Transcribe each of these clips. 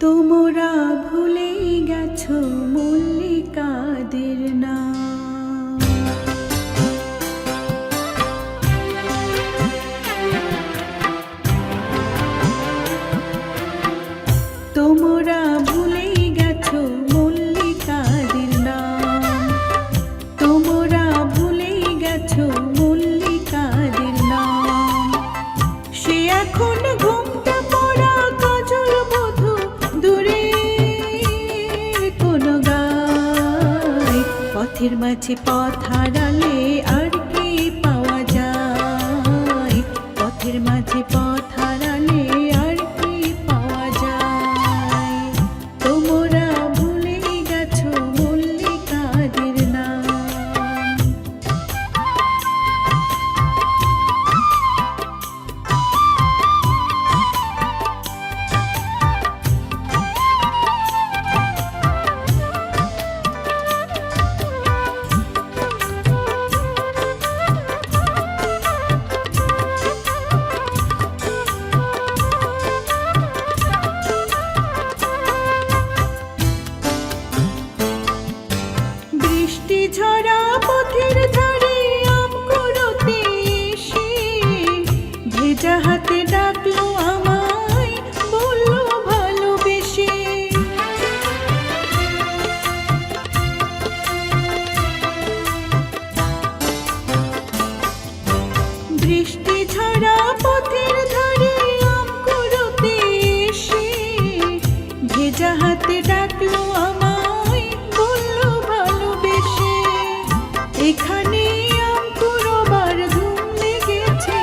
তোমরা ভুলে গেছো মল্লিকাদের নাম। তোমরা মল্লিকাদের নাম। তোমরা মল্লিকাদের নাম। সে এখন পথের মাঝে পথ হারালে আর কি পাওয়া যায়? পথের মাঝে পথ ভেজা হাতে ডাকলো আমায়, বলল ভালোবেসে। এখানে আম কুড়োবার ধুম লেগেছে,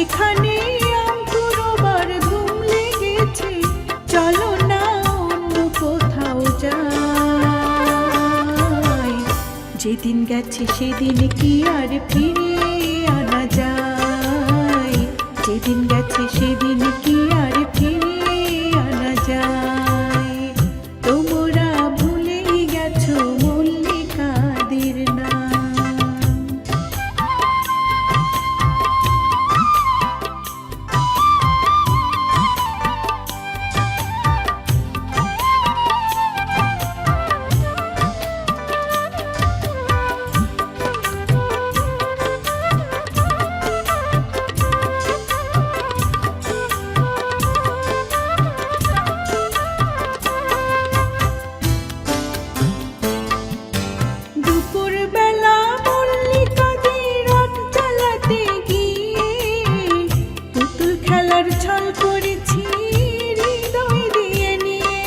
এখানে আম কুড়োবার ধুম লেগেছে। চলো না অন্য কোথাও যাই। যেদিন গেছে সেদিন কি আর ফিরে আনা যায়। যেদিন গেছে সেদিন কি ছল করেছি, হৃদয় দিয়ে নিয়ে।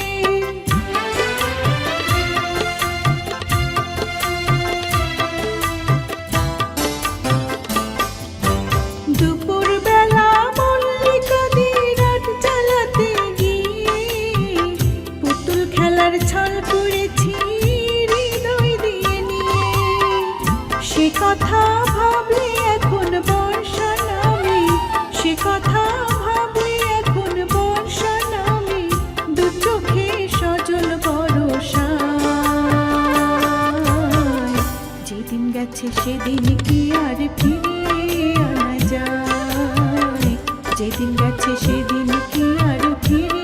দুপুর বেলা মল্লিকাদের চালাতে গিয়ে পুতুল খেলার ছল করেছি, হৃদয় দিয়ে নিয়ে। সে কথা ভাবলে গেছে সেদিন কি আর ফিরিয়ে আনা যায়? যেদিন গেছে সেদিন কি আর ফিরে